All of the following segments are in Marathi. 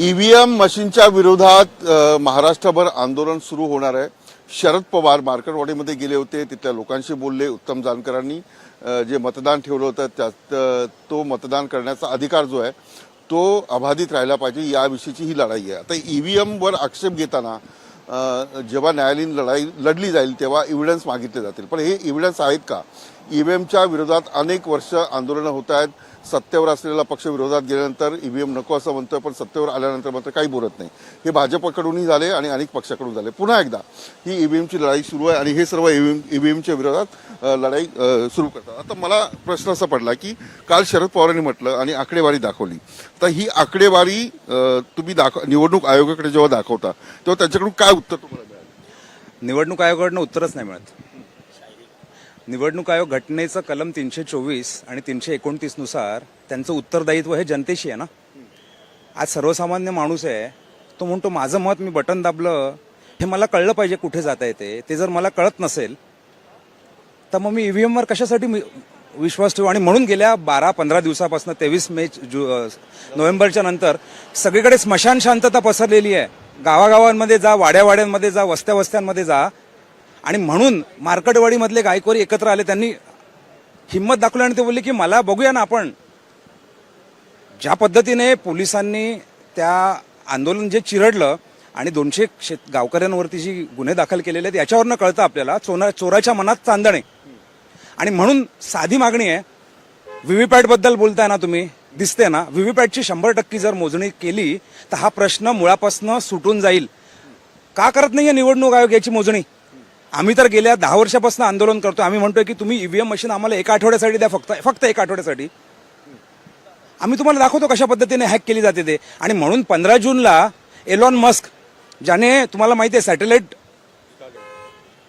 ईव्हीएम मशीनच्या विरोधात महाराष्ट्रभर आंदोलन सुरू होणार आहे. शरद पवार मार्केटवाडीमध्ये गेले होते तिथल्या लोकांशी बोलले उत्तम जानकरांनी. जे मतदान ठेवलं होतं त्यात तो मतदान करण्याचा अधिकार जो आहे तो अबाधित राहिला पाहिजे. याविषयीची ही लढाई आहे. आता ईव्हीएमवर आक्षेप घेताना जेव्हा न्यायालयीन लढाई लढली जाईल तेव्हा इव्हिडन्स मागितले जातील. पण हे इव्हिडन्स आहेत का? ईव्हीएमच्या विरोधात अनेक वर्ष आंदोलनं होत आहेत. सत्तेवर असलेला पक्ष विरोधात गेल्यानंतर ईव्हीएम नको असं म्हणतोय पण सत्तेवर आल्यानंतर मात्र काही बोलत नाही. हे भाजपकडूनही झाले आणि अनेक पक्षाकडून झाले. पुन्हा एकदा ही ईव्हीएमची लढाई सुरू आहे आणि हे सर्व ईव्हीएम ईव्हीएमच्या विरोधात लढाई सुरू करतात. आता मला प्रश्न असा पडला की काल शरद पवारांनी म्हटलं आणि आकडेवारी दाखवली. तर ही आकडेवारी तुम्ही दाखव निवडणूक आयोगाकडे जेव्हा दाखवता तेव्हा त्यांच्याकडून काय उत्तर तुम्हाला मिळालं? निवडणूक आयोगाकडनं उत्तरच नाही मिळत. निवडणूक आयोग घटनेचं कलम तीनशे चोवीस आणि तीनशे एकोणतीसनुसार त्यांचं उत्तरदायित्व हे जनतेशी आहे ना? आज सर्वसामान्य माणूस आहे तो म्हणतो माझं मत मी बटन दाबलं हे मला कळलं पाहिजे कुठे जाता येते ते जर मला कळत नसेल तर मग मी ईव्हीएमवर कशासाठी मी विश्वास ठेवू? आणि म्हणून गेल्या बारा पंधरा दिवसापासून तेवीस मे जु नोव्हेंबरच्या नंतर सगळीकडे स्मशान शांतता पसरलेली आहे. गावागावांमध्ये जा वाड्यावाड्यांमध्ये जा वस्त्या वस्त्यांमध्ये जा आणि म्हणून मार्कटवाडीमधले गायकवारी एकत्र आले त्यांनी हिंमत दाखवली आणि ते बोलले की मला बघूया ना आपण. ज्या पद्धतीने पोलिसांनी त्या आंदोलन जे चिरडलं आणि दोनशे शेत गावकऱ्यांवरती जी गुन्हे दाखल केलेले आहेत याच्यावरनं कळतं आपल्याला चोना चोराच्या मनात चांदणे. आणि म्हणून साधी मागणी आहे व्हीव्हीपॅटबद्दल बोलताय ना तुम्ही दिसते ना व्हीव्हीपॅटची शंभर टक्के जर मोजणी केली तर हा प्रश्न मुळापासून सुटून जाईल. का करत नाही आहे निवडणूक आयोग याची मोजणी? आम्ही तर गेल्या दहा वर्षापासून आंदोलन करतो आम्ही म्हणतोय की तुम्ही ईव्हीएम मशीन आम्हाला एका आठवड्यासाठी द्या फक्त फक्त एका आठवड्यासाठी. आम्ही तुम्हाला दाखवतो कशा पद्धतीने हॅक केली जाते ते. आणि म्हणून पंधरा जूनला एलॉन मस्क ज्याने तुम्हाला माहिती आहे सॅटेलाइट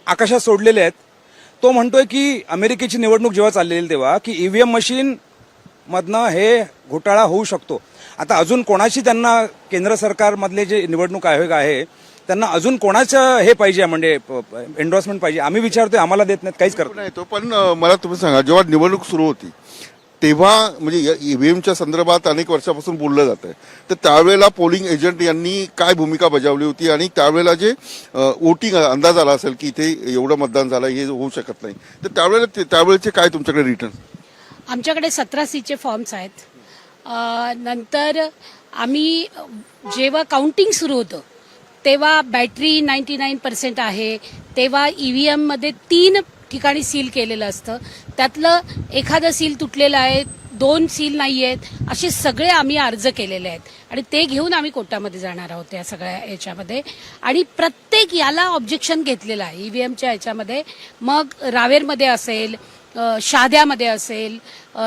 आकाशात सोडलेले आहेत तो म्हणतोय की अमेरिकेची निवडणूक जेव्हा चाललेली तेव्हा की ईव्हीएम मशीन मधनं हे घोटाळा होऊ शकतो. आता अजून कोणाशी त्यांना केंद्र सरकारमधले जे निवडणूक आयोग आहे त्यांना अजून कोणाचं हे पाहिजे म्हणजे एन्डॉर्समेंट पाहिजे? आम्ही विचारतोय आम्हाला देत नाहीत काहीच करत नाही तो पण मला तुम्ही सांगा जेव्हा निवडणूक सुरू होती तेव्हा म्हणजे ईव्हीएमच्या संदर्भात अनेक वर्षापासून बोललं जात आहे तर त्यावेळेला पोलिंग एजंट यांनी काय भूमिका बजावली होती? आणि त्यावेळेला जे वोटिंग अंदाज आला असेल की इथे एवढं मतदान झालं हे होऊ शकत नाही तर त्यावेळेला ते- त्यावेळेचे काय तुमच्याकडे रिटर्न आमच्याकडे सतरा सीचे फॉर्म्स आहेत. नंतर आम्ही जेव्हा काउंटिंग सुरू होतं तेव्हा बॅटरी नाईन्टी नाईन पर्सेंट आहे. तेव्हा ई व्ही एममध्ये तीन ठिकाणी सील केलेलं असतं. त्यातलं एखादं सील तुटलेलं आहे दोन सील नाही आहेत असे सगळे आम्ही अर्ज केलेले आहेत. आणि ते घेऊन आम्ही कोर्टामध्ये जाणार आहोत या सगळ्या याच्यामध्ये. आणि प्रत्येक याला ऑब्जेक्शन घेतलेलं आहे. ई व्ही एमच्या याच्यामध्ये. मग रावेरमध्ये असेल शाद्यामध्ये शहाद्यामध्ये असेल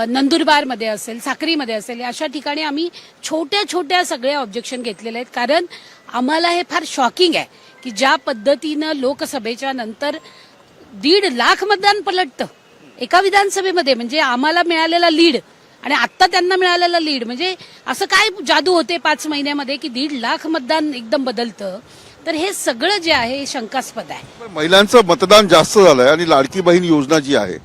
नंदुरबारमध्ये असेल साक्रीमध्ये असेल अशा ठिकाणी आम्ही छोट्या छोट्या सगळ्या ऑब्जेक्शन घेतलेले आहेत. कारण आम्हाला हे फार शॉकिंग आहे की ज्या पद्धतीनं लोकसभेच्या नंतर दीड लाख मतदान पलटतं. एका विधानसभेमध्ये म्हणजे आम्हाला मिळालेला लीड आणि आत्ता त्यांना मिळालेला लीड म्हणजे असं काय जादू होते पाच महिन्यामध्ये की दीड लाख मतदान एकदम बदलतं? तर हे सगळं जे आहे हे शंकास्पद आहे. महिलांचं मतदान जास्त झालंय आणि लाडकी बहीण योजना जी आहे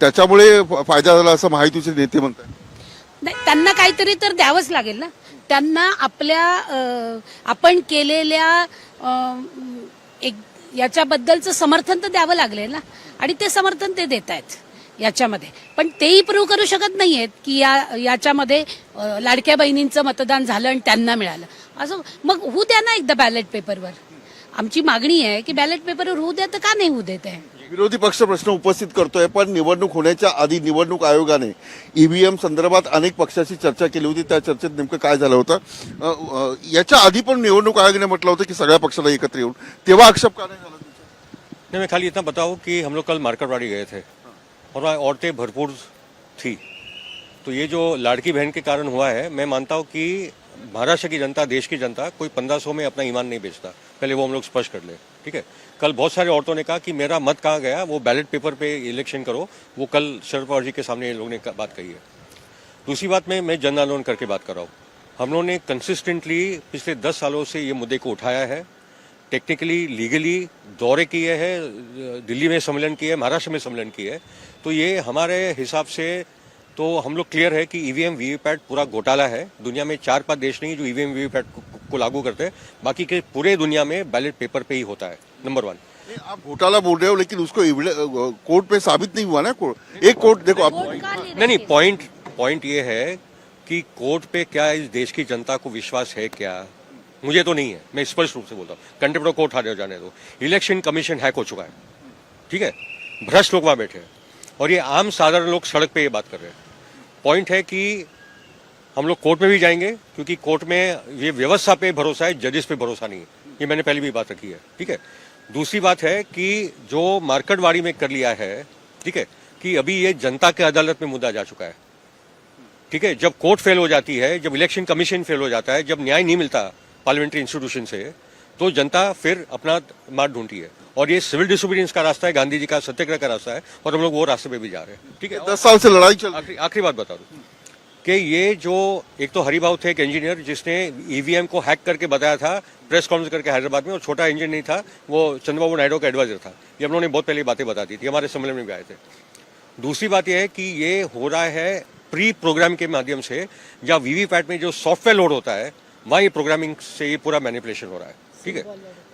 त्याच्यामुळे फायदा झाला असं माहितीचे नेते म्हणतात नाही त्यांना काहीतरी तर द्यावंच लागेल ना? त्यांना आपल्या आपण केलेल्या एक याच्याबद्दलचं समर्थन तर द्यावं लागले ना. आणि ते समर्थन ते देत आहेत याच्यामध्ये. पण तेही प्रूव्ह करू शकत नाहीयेत की या याच्यामध्ये लाडक्या बहिणींचं मतदान झालं आणि त्यांना मिळालं. असं मग होऊ द्या ना एकदा बॅलेट पेपरवर आमची मागणी आहे की बॅलेट पेपरवर होऊ द्या तर का नाही होऊ देत आहे? विरोधी पक्ष प्रश्न उपस्थित करतोय पण निवडणूक होण्याच्या आधी निवडणूक आयोगाने ईव्हीएम संदर्भात अनेक पक्षाशी चर्चा केली होती. त्या चर्चेत नेमकं काय झालं होतं? याच्या आधी पण निवडणूक आयोगाने म्हटलं होतं की सगळ्या पक्षाला एकत्र येऊन. तेव्हा आक्षेप का नाही झाला? नहीं मैं खाली इतना बताऊं कि हम लोग कल मार्केटवाड़ी गए थे. और वहाँ औरतें भरपूर थी. तो ये जो लाड़की बहन के कारण हुआ है मैं मानता हूँ कि महाराष्ट्र की जनता, देश की जनता कोई पंद्रह सौ में अपना ईमान नहीं बेचता। पहले वो हम लोग स्पष्ट कर ले, ठीक है? कल बहुत सारे औरतों ने कहा कि मेरा मत कहाँ गया, वो बैलेट पेपर पे इलेक्शन करो, वो कल शरद पवार जी के सामने लोगों ने बात कही है। दूसरी बात में, मैं जन आंदोलन करके बात कर रहा हूँ। हम लोगों ने कंसिस्टेंटली पिछले दस सालों से ये मुद्दे को उठाया है। टेक्निकली लीगली दौरे किए हैं, दिल्ली में सम्मेलन किए महाराष्ट्र में सम्मेलन किए तो ये हमारे हिसाब से तो हम लोग क्लियर है कि E ईवीएम वीवीपैट पूरा घोटाला है। दुनिया में चार पाँच देश नहीं जो E ईवीएम वीवीपैट को, को लागू करते हैं। बाकी के पूरे दुनिया में बैलेट पेपर पे ही होता है नंबर वन आप घोटाला बोल रहे हो लेकिन उसको कोर्ट में साबित नहीं हुआ ना कोर्ट एक कोर्ट देखो आप नहीं नहीं पॉइंट पॉइंट ये है कि कोर्ट पे क्या इस देश की जनता को विश्वास है क्या? मुझे तो नहीं है मैं स्पष्ट रूप से बोलता हूँ। कंटेम्प्ट कोर्ट हारे जाने दो। इलेक्शन कमीशन हैक हो चुका है। ठीक है? भ्रष्ट लोग वहाँ बैठे हैं। और ये आम साधारण लोग सड़क पे ये बात कर रहे हैं। पॉइंट है कि हम लोग कोर्ट में भी जाएँगे, क्योंकि कोर्ट में ये व्यवस्था पे भरोसा है जजेस पे भरोसा नहीं है। ये मैंने पहले भी बात रखी है, ठीक है? दूसरी बात है कि जो मार्केटवाड़ी में कर लिया है, ठीक है, कि अभी ये जनता के अदालत में मुद्दा जा चुका है, ठीक है? जब कोर्ट फेल हो जाती है, जब इलेक्शन कमीशन फेल हो जाता है, जब न्याय नहीं मिलता पार्लियामेंट्री इंस्टीट्यूशन से तो जनता फिर अपना मार्ग ढूंढती है। और ये सिविल डिसोबीडियंस का रास्ता है गांधी जी का सत्याग्रह का रास्ता है और हम लोग वो रास्ते पे भी जा रहे हैं। ठीक है? दस साल से लड़ाई चल रही आखिरी आखिरी बात बता दूँ कि ये जो एक तो हरिभाव थे एक इंजीनियर जिसने ईवीएम को हैक करके बताया था प्रेस कॉन्फ्रेंस करके हैदराबाद में और छोटा इंजीनियर नहीं था वो चंद्रबाबू नायडू का एडवाइजर था। ये हम लोगों ने बहुत पहले बातें बता दी थी हमारे सम्मेलन में भी आए थे। दूसरी बात यह है कि ये हो रहा है प्री प्रोग्राम के माध्यम से जहाँ वीवीपैट में जो सॉफ्टवेयर लोड होता है वहाँ ये प्रोग्रामिंग से ये पूरा मैनिपुलेशन हो रहा है। ठीक है?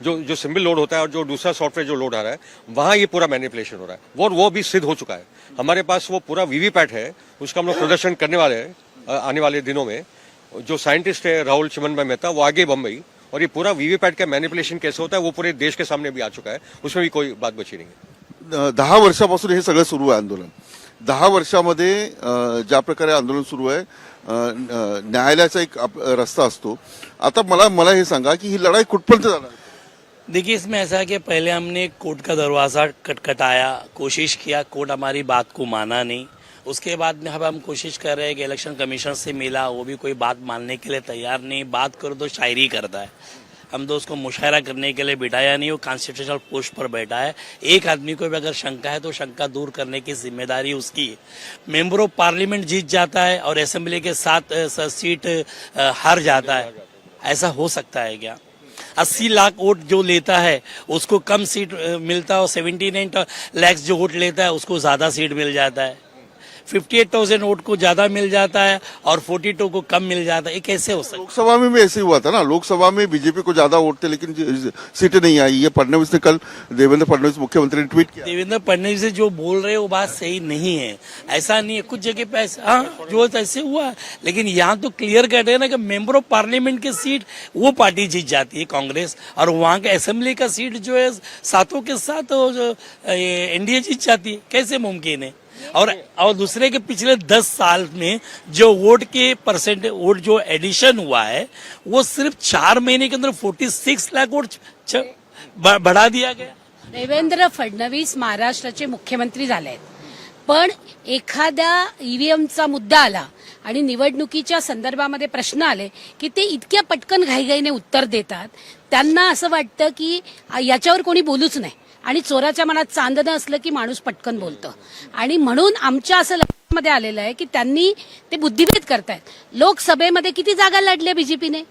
जो जो सिंबल लोड होता है और जो दूसरा सॉफ्टवेयर जो लोड आ रहा है, वहाँ ये पूरा मैनिपुलेशन हो रहा है। वो वो भी सिद्ध हो चुका है। हमारे पास वो पूरा वीवीपैट है, उसका हम लोग प्रदर्शन करने वाले हैं आने वाले दिनों में। जो साइंटिस्ट है राहुल चिमन भाई मेहता, वो आगे बम्बई और ये पूरा वीवीपैट का मैनिपुलेशन कैसे होता है, वो पूरे देश के सामने भी आ चुका है। उसमें भी कोई बात बची नहीं है। दहा वर्षापासून हे सगळं सुरू आहे आंदोलन. दहा वर्षामध्ये ज्या प्रकारे आंदोलन सुरू आहे न्यायालयाचा एक आप- रस्ता असतो. आता मला मला हे सांगा की ही लढाई कुठपर्यंत जाणार? देखिए इसमें ऐसा है कि पहले हमने कोर्ट का दरवाज़ा कटकटाया कोशिश किया कोर्ट हमारी बात को माना नहीं। उसके बाद में अब हम कोशिश कर रहे हैं कि इलेक्शन कमीशन से मिला वो भी कोई बात मानने के लिए तैयार नहीं। बात करो तो शायरी करता है। हम तो उसको मुशायरा करने के लिए बिठाया नहीं, वो कॉन्स्टिट्यूशनल पोस्ट पर बैठा है। एक आदमी को भी अगर शंका है तो शंका दूर करने की ज़िम्मेदारी उसकी मेंबर ऑफ़ पार्लियामेंट जीत जाता है और असेंबली के साथ सीट हार जाता है। ऐसा हो सकता है क्या? अस्सी लाख वोट जो लेता है, उसको कम सीट मिलता है और सेवेंटी नाइन लैक्स जो वोट लेता है, उसको ज़्यादा सीट मिल जाता है। फिफ्टी एट थाउज़ेंड वोट को ज़्यादा मिल जाता है और फोर्टी टू को कम मिल जाता है। ये कैसे हो सकता है? लोकसभा में भी ऐसे हुआ था ना। लोकसभा में बीजेपी को ज़्यादा वोट थे लेकिन सीटें नहीं आई। ये फडनवीस ने कल देवेंद्र फडनवीस मुख्यमंत्री ने ट्वीट किया। देवेंद्र फडणवीस से जो बोल रहे वो बात सही नहीं है। ऐसा नहीं है। कुछ जगह पे ऐसा हाँ जो ऐसे हुआ है। लेकिन यहाँ तो क्लियर कहते हैं ना कि मेंबर ऑफ़ पार्लियामेंट की सीट वो पार्टी जीत जाती है कांग्रेस। और वहाँ के असेंबली का सीट जो है सातों के साथ एनडीए जीत जाती है। कैसे मुमकिन है? और और दूसरे के पिछले दस साल में जो वोट के परसेंट वोट जो एडिशन हुआ है वो सिर्फ चार महीने के अंदर फोर्टी सिक्स लाख वोट बढ़ा दिया गया। देवेंद्र फडणवीस महाराष्ट्राचे मुख्यमंत्री झाले आहेत. पण एखाद्या ईव्हीएमचा मुद्दा आला आणि निवडणुकीच्या संदर्भामध्ये प्रश्न आले की ते इतक्या पटकन घाईघाईने उत्तर देतात त्यांना असं वाटतं की याच्यावर कोणी बोलूच नाही. आणि चोराच्या मनात चांदणं असलं की माणूस पटकन बोलतं. आणि म्हणून आमच्या असं लक्षामध्ये आलेलं आहे की त्यांनी ते बुद्धिभेद करतायत. लोकसभेमध्ये किती जागा लढल्या बीजेपीने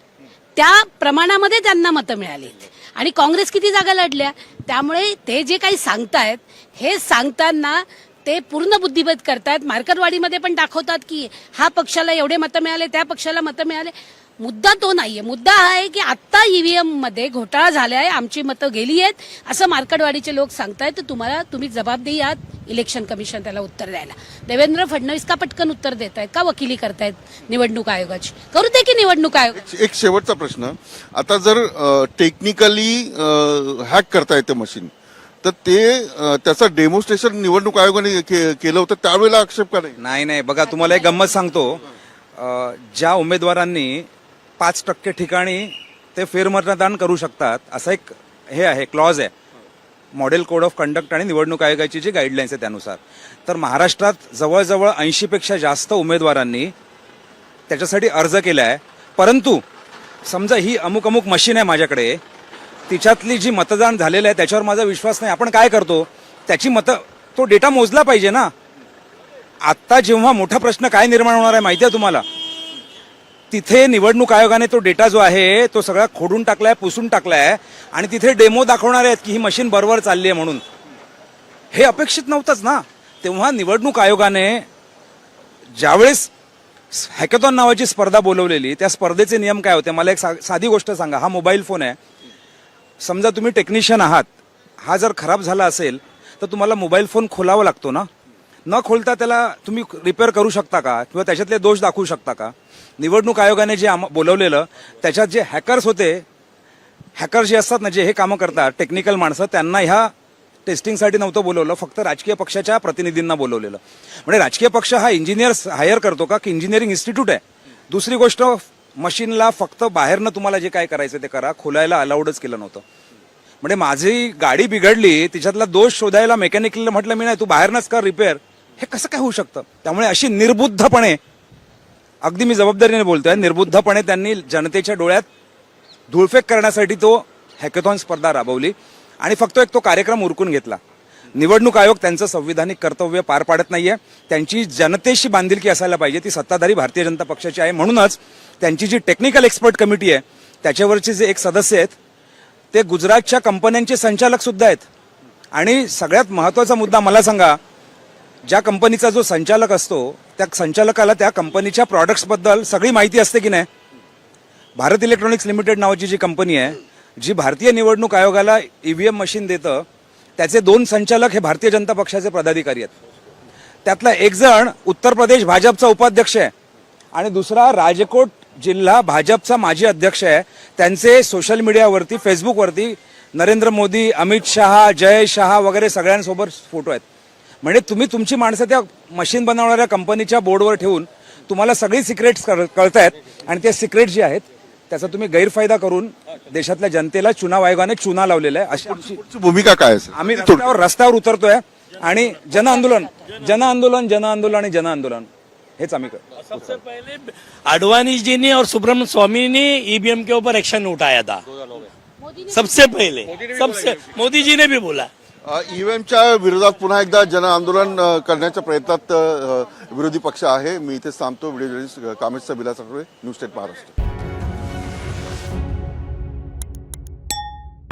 त्या प्रमाणामध्ये त्यांना मतं मिळाली आणि काँग्रेस किती जागा लढल्या? त्यामुळे ते जे काही सांगतायत हे सांगताना ते पूर्ण बुद्धिभेद करतायत. मार्करवाडीमध्ये पण दाखवतात की हा पक्षाला एवढे मतं मिळाले त्या पक्षाला मतं मिळाले. मुद्दा तो नाहीये. मुद्दा हा आहे की आत्ता ईव्हीएममध्ये घोटाळा झालाय आमची मतं गेली आहेत असं मार्कटवाडीचे लोक सांगतायत. तर तुम्हाला तुम्ही जबाबदेही आहात इलेक्शन कमिशन त्याला उत्तर द्यायला. देवेंद्र फडणवीस का पटकन उत्तर देत आहेत का वकिली करतायत निवडणूक आयोगाची? करू दे की निवडणूक आयोग एक शेवटचा प्रश्न. आता जर टेक्निकली हॅक करता येते मशीन तर ते त्याचं डेमॉन्स्ट्रेशन निवडणूक आयोगाने के- केलं होतं त्यावेळेला आक्षेप का नाही? नाही नाही. बघा तुम्हाला एक गंमत सांगतो. ज्या उमेदवारांनी पाच टक्के ठिकाणी ते फेरमतदान करू शकतात. असं एक हे आहे क्लॉज आहे. मॉडेल कोड ऑफ कंडक्ट आणि निवडणूक आयोगाची जी गाईडलाईन्स आहे त्यानुसार. तर महाराष्ट्रात जवळजवळ ऐंशीपेक्षा जास्त उमेदवारांनी त्याच्यासाठी अर्ज केला आहे. परंतु समजा ही अमुक अमुक मशीन आहे माझ्याकडे तिच्यातली जी मतदान झालेलं आहे त्याच्यावर माझा विश्वास नाही. आपण काय करतो? त्याची मतं तो डेटा मोजला पाहिजे ना. आत्ता जेव्हा मोठा प्रश्न काय निर्माण होणार आहे माहिती आहे तुम्हाला? तिथे निवडणूक आयोगाने तो डेटा जो आहे तो सगळा खोडून टाकलाय पुसून टाकलाय आणि तिथे डेमो दाखवणार आहेत की ही मशीन बरोबर चालली आहे म्हणून. हे अपेक्षित नव्हतंच ना. तेव्हा निवडणूक आयोगाने ज्यावेळेस हॅकेथॉन नावाची स्पर्धा बोलवलेली त्या स्पर्धेचे नियम काय होते? मला एक सा- साधी गोष्ट सांगा. हा मोबाईल फोन आहे. समजा तुम्ही टेक्निशियन आहात. हा जर खराब झाला असेल तर तुम्हाला मोबाईल फोन खोलावा लागतो ना? न खोलता त्याला तुम्ही रिपेअर करू शकता का? किंवा त्याच्यातले दोष दाखवू शकता का? निवडणूक आयोगाने जे आम- बोलवलेलं त्याच्यात जे हॅकर्स होते हॅकर जे असतात ना जे हे कामं करतात टेक्निकल माणसं त्यांना ह्या टेस्टिंगसाठी नव्हतं बोलवलं फक्त राजकीय पक्षाच्या प्रतिनिधींना बोलवलेलं. म्हणजे राजकीय पक्ष हा इंजिनियर्स हायर करतो का? की इंजिनिअरिंग इन्स्टिट्यूट आहे. दुसरी गोष्ट मशीनला फक्त बाहेरनं तुम्हाला जे काय करायचं ते करा. खोलायला अलाउडच केलं नव्हतं. म्हणजे माझी गाडी बिघडली तिच्यातला दोष शोधायला मेकॅनिकला म्हटलं मी नाही तू बाहेरनंच कर रिपेअर हे कसं काय होऊ शकतं? त्यामुळे अशी निर्बुद्धपणे अगदी मी जबाबदारीने बोलतोय निर्बुद्धपणे त्यांनी जनतेच्या डोळ्यात धुळफेक करण्यासाठी तो हॅकेथॉन स्पर्धा राबवली आणि फक्त एक तो कार्यक्रम उरकून घेतला. निवडणूक आयोग त्यांचं संविधानिक कर्तव्य पार पाडत नाहीये. त्यांची जनतेशी बांधिलकी असायला पाहिजे. ती सत्ताधारी भारतीय जनता पक्षाची आहे. म्हणूनच त्यांची जी टेक्निकल एक्सपर्ट कमिटी आहे त्याच्यावरचे जे एक सदस्य आहेत ते गुजरातच्या कंपन्यांचे संचालक सुद्धा आहेत. आणि सगळ्यात महत्त्वाचा मुद्दा मला सांगा ज्या कंपनीचा जो संचालक असतो त्या संचालकाला त्या कंपनीच्या प्रॉडक्ट्सबद्दल सगळी माहिती असते की नाही? भारत इलेक्ट्रॉनिक्स लिमिटेड नावाची जी कंपनी आहे जी भारतीय निवडणूक आयोगाला ईव्हीएम मशीन देतं त्याचे दोन संचालक हे भारतीय जनता पक्षाचे पदाधिकारी आहेत. त्यातला एक जण उत्तर प्रदेश भाजपचा उपाध्यक्ष आहे आणि दुसरा राजकोट जिल्हा भाजपचा माजी अध्यक्ष आहे. त्यांचे सोशल मीडियावरती फेसबुकवरती नरेंद्र मोदी अमित शहा जय शहा वगैरे सगळ्यांसोबत फोटो आहेत. म्हणजे तुम्ही तुमची माणसं त्या मशीन बनवणाऱ्या कंपनीच्या बोर्डवर ठेवून तुम्हाला सगळी सिक्रेट्स कळतायत. आणि ते सिक्रेट जे आहेत त्याचा तुम्ही गैरफायदा करून देशातल्या जनतेला चुनाव आयोगाने चुना लावलेला आहे. अशी आमची भूमिका काय आम्ही रस्त्यावर रस्त्यावर उतरतोय आणि जन आंदोलन जन आंदोलन जन आंदोलन आणि जन आंदोलन. हेच आम्ही करतो सबसे पहले अडवाणी जी ने और सुब्रमण्य स्वामी ने ईवीएम के ऊपर एक्शन उठाया था। सबसे पहले सबसे मोदी जी ने भी बोला ईव्हीएमच्या विरोधात पुन्हा एकदा जन आंदोलन करण्याच्या प्रयत्नात विरोधी पक्ष आहे. मी इथे थांबतो. व्हिडिओ जर्नलिस्ट कामेश सबिला न्यूज स्टेट महाराष्ट्र.